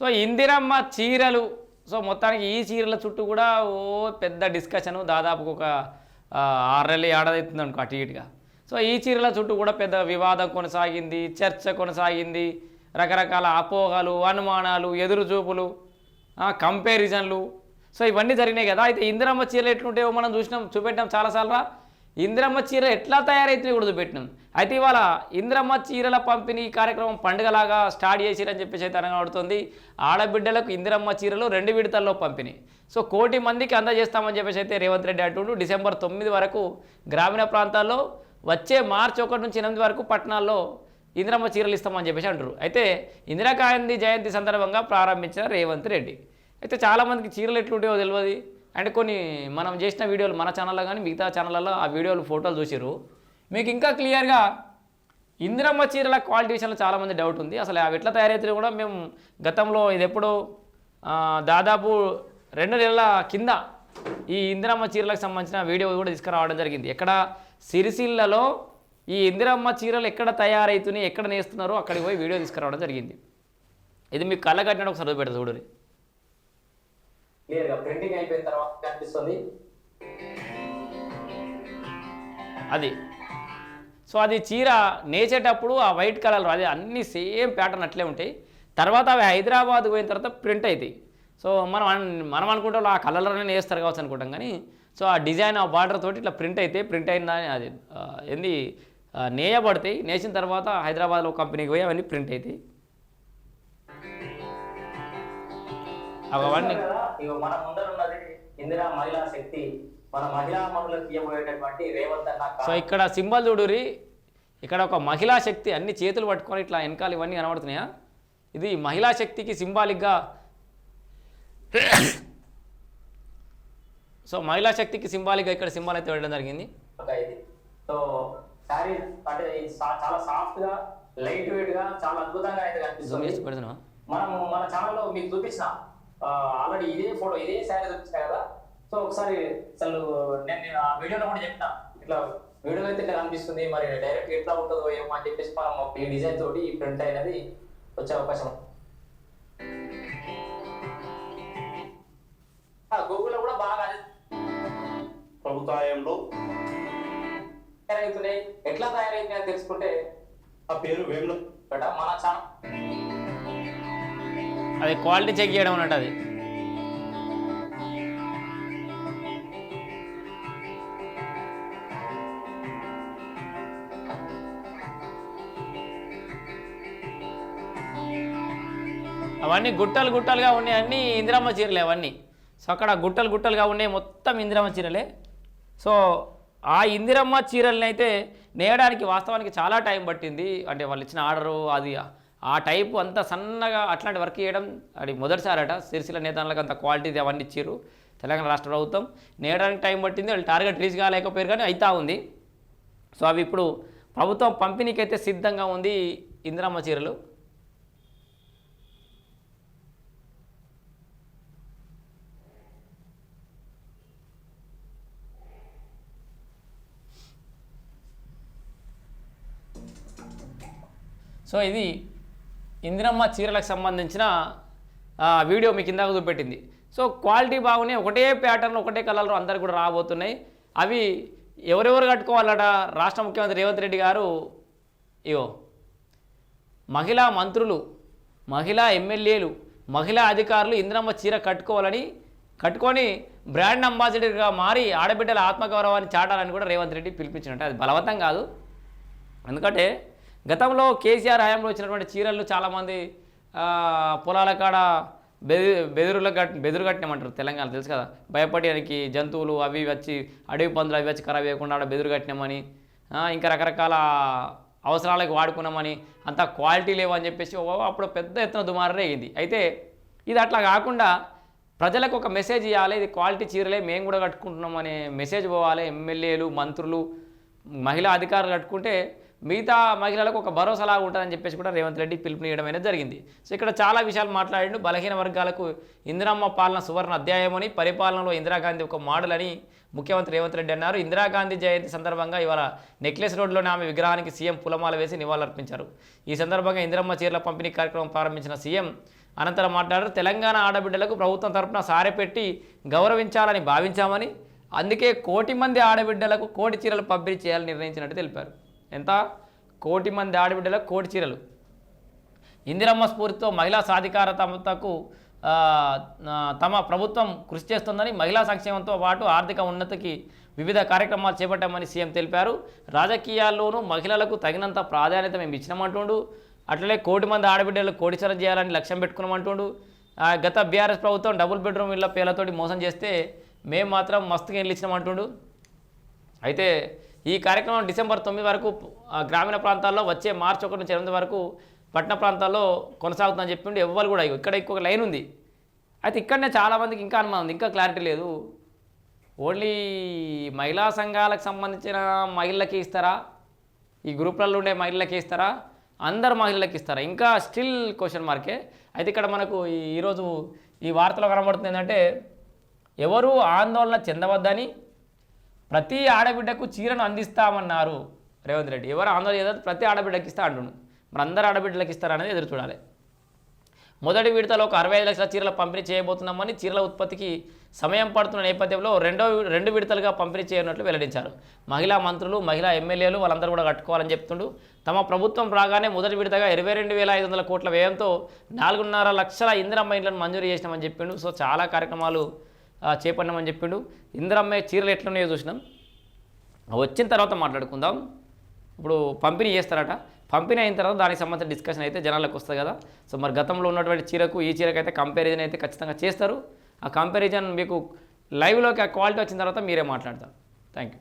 So Indiramma చీరలు so మొత్తానికి ఈ చీరల చుట్టూ కూడా ఓ పెద్ద డిస్కషను దాదాపు ఒక ఆ, ఆరు నెలలు అనుకో అటు ఇటుగా. సో ఈ చీరల చుట్టూ కూడా పెద్ద వివాదం కొనసాగింది చర్చ కొనసాగింది రకరకాల అపోహలు అనుమానాలు ఎదురుచూపులు కంపారిజన్లు సో ఇవన్నీ జరిగినాయి కదా. అయితే ఇందిరమ్మ చీరలు ఎట్లుంటాయో మనం చూసినాం చూపెట్టాం చాలాసార్లు ఇందిరమ్మ చీర ఎట్లా తయారైతే కూడా పెట్టినాం. అయితే ఇవాళ ఇందిరమ్మ చీరల పంపిణీ కార్యక్రమం పండుగలాగా స్టార్ట్ చేసిరని చెప్పేసి అయితే అనగబడుతుంది. ఆడబిడ్డలకు ఇందిరమ్మ చీరలు రెండు విడతల్లో పంపిణీ. సో కోటి మందికి అందజేస్తామని చెప్పేసి అయితే రేవంత్ రెడ్డి అంటుండు. డిసెంబర్ తొమ్మిది వరకు గ్రామీణ ప్రాంతాల్లో వచ్చే మార్చి ఒకటి నుంచి ఎనిమిది వరకు పట్టణాల్లో ఇందిరమ్మ చీరలు ఇస్తామని చెప్పేసి అంటారు అయితే ఇందిరాగాంధీ జయంతి సందర్భంగా ప్రారంభించిన రేవంత్ రెడ్డి. అయితే చాలామందికి చీరలు ఎట్లుంటాయో తెలియదు. అండ్ కొన్ని మనం చేసిన వీడియోలు మన ఛానల్లో కానీ మిగతా ఛానళ్ళలో ఆ వీడియోలు ఫోటోలు చూసారు మీకు ఇంకా క్లియర్గా ఇందిరమ్మ చీరల క్వాలిటీ విషయంలో చాలామంది డౌట్ ఉంది. అసలు అవి ఎట్లా తయారైతే కూడా మేము గతంలో ఇది ఎప్పుడు దాదాపు రెండు నెలల కింద ఈ ఇందిరమ్మ చీరలకు సంబంధించిన వీడియో కూడా తీసుకురావడం జరిగింది. ఎక్కడ సిరిసిల్లలో ఈ ఇందిరమ్మ చీరలు ఎక్కడ తయారవుతున్నాయి ఎక్కడ నేస్తున్నారో అక్కడికి పోయి వీడియో తీసుకురావడం జరిగింది. ఇది మీకు కళ్ళ కట్టినట్టు ఒకసారి చూపెడతా చూడండి క్లియర్గా ప్రింటింగ్ అయిపోయిన తర్వాత కనిపిస్తుంది. అది. సో అది చీర నేచేటప్పుడు ఆ వైట్ కలర్ అది అన్ని సేమ్ ప్యాటర్న్ అట్లే ఉంటాయి. తర్వాత అవి హైదరాబాద్ పోయిన తర్వాత ప్రింట్ అవుతాయి సో మనం మనం అనుకుంటాం ఆ కలర్లోనే నేస్తారు కావచ్చు అనుకుంటాం కానీ సో ఆ డిజైన్ ఆ బార్డర్ తోటి ఇట్లా ప్రింట్ అయితే ప్రింట్ అయిన అది ఏంది నేయబడతాయి. నేసిన తర్వాత హైదరాబాద్లో కంపెనీకి పోయి అవన్నీ ప్రింట్ అవుతాయి అవన్నీ. మన ముందర ఉన్నది ఇందిరా మహిళా శక్తి మన మహిళా మనులకు ఇవ్వబోయేటటువంటి రేవంత్ అన్న సో ఇక్కడ సింబల్ చూడురి ఇక్కడ ఒక మహిళా శక్తి అన్ని చేతులు పట్టుకొని ఇట్లా వెనకాల ఇవన్నీ కనబడుతున్నాయా? ఇది మహిళా శక్తికి సింబాలిక్గా సో మహిళా శక్తికి సింబాలిక్గా ఇక్కడ సింబాల్ అయితే వేయడం జరిగింది. సో శారీ అంటే చాలా సాఫ్ట్గా లైట్ వెయిట్గా చాలా అద్భుతంగా అయితే కనిపిస్తుంది. మనము మన ఛానల్లో మీకు చూపించిన ఆల్రెడీ ఇదే ఫోటో ఇదే శారీ చూపించిన కదా. సో ఒకసారి అసలు నేను ఆ వీడియోలో కూడా చెప్పిన. ఇట్లా వీడియో అయితే ఇట్లా కనిపిస్తుంది మరి డైరెక్ట్ ఎట్లా ఉంటుందో ఏమో అని చెప్పేసి మనం ఈ డిజైన్ తోటి ఈ ప్రింట్ అయినది వచ్చే అవకాశం. గూగుల్లో కూడా బాగా అదే ప్రభుత్వాయంలో తయారవుతున్నాయి. ఎట్లా తయారైతున్నాయి అని తెలుసుకుంటే ఆ పేరు వేముల మన ఛానల్. అది క్వాలిటీ చెక్ చేయడం అన్నట్టు అది. అవన్నీ గుట్టలు గుట్టలుగా ఉన్నాయి అన్నీ ఇందిరమ్మ చీరలే అవన్నీ. సో అక్కడ గుట్టలు గుట్టలుగా ఉన్నాయి మొత్తం ఇందిరమ్మ చీరలే. సో ఆ ఇందిరమ్మ చీరల్ని అయితే నేయడానికి వాస్తవానికి చాలా టైం పట్టింది. అంటే వాళ్ళు ఇచ్చిన ఆర్డరు అది ఆ టైపు అంత సన్నగా అట్లాంటి వర్క్ చేయడం అది మొదటిసారట. సిరిసిల్ల నేతలకు అంత క్వాలిటీ అవన్నీ ఇచ్చారు. తెలంగాణ రాష్ట్ర ప్రభుత్వం నేయడానికి టైం పట్టింది. వాళ్ళు టార్గెట్ రీచ్ కాలేకపోయారు కానీ అవుతా ఉంది. సో అవి ఇప్పుడు ప్రభుత్వం పంపిణీకి అయితే సిద్ధంగా ఉంది ఇందిరమ్మ చీరలు. సో ఇది ఇందిరమ్మ చీరలకు సంబంధించిన వీడియో మీకు ఇందాక చూపెట్టింది. సో క్వాలిటీ బాగున్నాయి. ఒకటే ప్యాటర్న్ ఒకటే కలర్లో అందరు కూడా రాబోతున్నాయి. అవి ఎవరెవరు కట్టుకోవాలట? రాష్ట్ర ముఖ్యమంత్రి రేవంత్ రెడ్డి గారు ఇవో మహిళా మంత్రులు మహిళా ఎమ్మెల్యేలు మహిళా అధికారులు ఇందిరమ్మ చీర కట్టుకోవాలని కట్టుకొని బ్రాండ్ అంబాసిడర్గా మారి ఆడబిడ్డల ఆత్మగౌరవాన్ని చాటాలని కూడా రేవంత్ రెడ్డి పిలిపించినట్టు. అది బలవంతం కాదు. ఎందుకంటే గతంలో కేసీఆర్ హయాంలో వచ్చినటువంటి చీరలు చాలామంది పొలాల కాడ బెది బెదురుల కట్ బెదురు కట్టినామంటారు తెలంగాణ తెలుసు కదా? భయపడడానికి జంతువులు అవి వచ్చి అడవి పందులు అవి వచ్చి ఖరాబ్ చేయకుండా ఆడ బెదురు కట్టినామని ఇంకా రకరకాల అవసరాలకు వాడుకున్నామని అంత క్వాలిటీ లేవని చెప్పేసి అప్పుడు పెద్ద ఎత్తున దుమారే అయింది అయితే ఇది అట్లా కాకుండా ప్రజలకు ఒక మెసేజ్ ఇవ్వాలి ఇది క్వాలిటీ చీరలే మేము కూడా కట్టుకుంటున్నాం అనే మెసేజ్ పోవాలి. ఎమ్మెల్యేలు మంత్రులు మహిళా అధికారులు కట్టుకుంటే మిగతా మహిళలకు ఒక భరోసాలాగా ఉంటుందని చెప్పేసి కూడా రేవంత్ రెడ్డి పిలుపునియడం అనేది జరిగింది. సో ఇక్కడ చాలా విషయాలు మాట్లాడిండు. బలహీన వర్గాలకు ఇందిరమ్మ పాలన సువర్ణ అధ్యాయమని పరిపాలనలో ఇందిరాగాంధీ ఒక మోడల్ అని ముఖ్యమంత్రి రేవంత్ రెడ్డి అన్నారు. ఇందిరాగాంధీ జయంతి సందర్భంగా ఇవాళ నెక్లెస్ రోడ్లోని ఆమె విగ్రహానికి సీఎం పులమాల వేసి నివాళులర్పించారు. ఈ సందర్భంగా ఇందిరమ్మ చీరల పంపిణీ కార్యక్రమం ప్రారంభించిన సీఎం అనంతరం మాట్లాడారు. తెలంగాణ ఆడబిడ్డలకు ప్రభుత్వం తరపున సారెపెట్టి గౌరవించాలని భావించామని అందుకే కోటి మంది ఆడబిడ్డలకు కోటి చీరలు పంపిణీ చేయాలని నిర్ణయించినట్టు తెలిపారు. ఎంత? కోటి మంది ఆడబిడ్డలకు కోటి చీరలు. ఇందిరమ్మ స్ఫూర్తితో మహిళా సాధికారతకు తమ ప్రభుత్వం కృషి చేస్తుందని మహిళా సంక్షేమంతో పాటు ఆర్థిక ఉన్నతికి వివిధ కార్యక్రమాలు చేపట్టామని సీఎం తెలిపారు. రాజకీయాల్లోనూ మహిళలకు తగినంత ప్రాధాన్యత మేము ఇచ్చినామంటుండు. అట్లనే కోటి మంది ఆడబిడ్డలు కోటిచరం చేయాలని లక్ష్యం పెట్టుకున్నామంటుండు. గత బీఆర్ఎస్ ప్రభుత్వం డబుల్ బెడ్రూమ్ ఇళ్ళ పేర్లతోటి మోసం చేస్తే మేము మాత్రం మస్తుగా ఇల్లు ఇచ్చినామంటుండు. అయితే ఈ కార్యక్రమం డిసెంబర్ తొమ్మిది వరకు ఆ, గ్రామీణ ప్రాంతాల్లో వచ్చే మార్చి ఒకటి నుంచి ఎనిమిది వరకు పట్టణ ప్రాంతాల్లో కొనసాగుతుందని చెప్పిండు ఎవ్వరు కూడా. ఇక్కడ ఇంకొక లైన్ ఉంది. అయితే ఇక్కడనే చాలామందికి ఇంకా అనుమానం ఉంది. ఇంకా క్లారిటీ లేదు. ఓన్లీ మహిళా సంఘాలకు సంబంధించిన మహిళలకి ఇస్తారా? ఈ గ్రూప్లలో ఉండే మహిళలకి ఇస్తారా? అందరు మహిళలకి ఇస్తారా? ఇంకా స్టిల్ క్వశ్చన్ మార్కే. అయితే ఇక్కడ మనకు ఈరోజు ఈ వార్తలో కనబడుతుంది ఏంటంటే ఎవరు ఆందోళన చెందవద్దని ప్రతి ఆడబిడ్డకు చీరను అందిస్తామన్నారు రేవంత్ రెడ్డి. ఎవరు ఆందోళన ఏదో ప్రతి ఆడబిడ్డకి ఇస్తా అంటుండు. మరి అందరు ఆడబిడ్డలకి ఇస్తారనేది ఎదురు చూడాలి. మొదటి విడతలో ఒక అరవై ఐదు లక్షల చీరల పంపిణీ చేయబోతున్నామని చీరల ఉత్పత్తికి సమయం పడుతున్న నేపథ్యంలో రెండో రెండు విడతలుగా పంపిణీ చేయనున్నట్లు వెల్లడించారు. మహిళా మంత్రులు మహిళా ఎమ్మెల్యేలు వాళ్ళందరూ కూడా కట్టుకోవాలని చెప్తుండు. తమ ప్రభుత్వం రాగానే మొదటి విడతగా ఇరవై రెండు వేల ఐదు వందల కోట్ల వ్యయంతో నాలుగున్నర లక్షల ఇందిరమ్మ ఇండ్లను మంజూరు చేసినామని చెప్పిండు. సో చాలా కార్యక్రమాలు ఆ, చెప్పిండు. ఇందిరమ్మాయి చీరలు ఎట్లున్నాయో చూసినాం. వచ్చిన తర్వాత మాట్లాడుకుందాం. ఇప్పుడు పంపిణీ చేస్తారట. పంపిణీ అయిన తర్వాత దానికి సంబంధించిన డిస్కషన్ అయితే జనాలకు వస్తుంది కదా. సో మరి గతంలో ఉన్నటువంటి చీరకు ఈ చీరకు అయితే కంపారిజన్ అయితే ఖచ్చితంగా చేస్తారు. ఆ కంపారిజన్ మీకు లైవ్లోకి ఆ క్వాలిటీ వచ్చిన తర్వాత మీరే మాట్లాడతారు. Thank you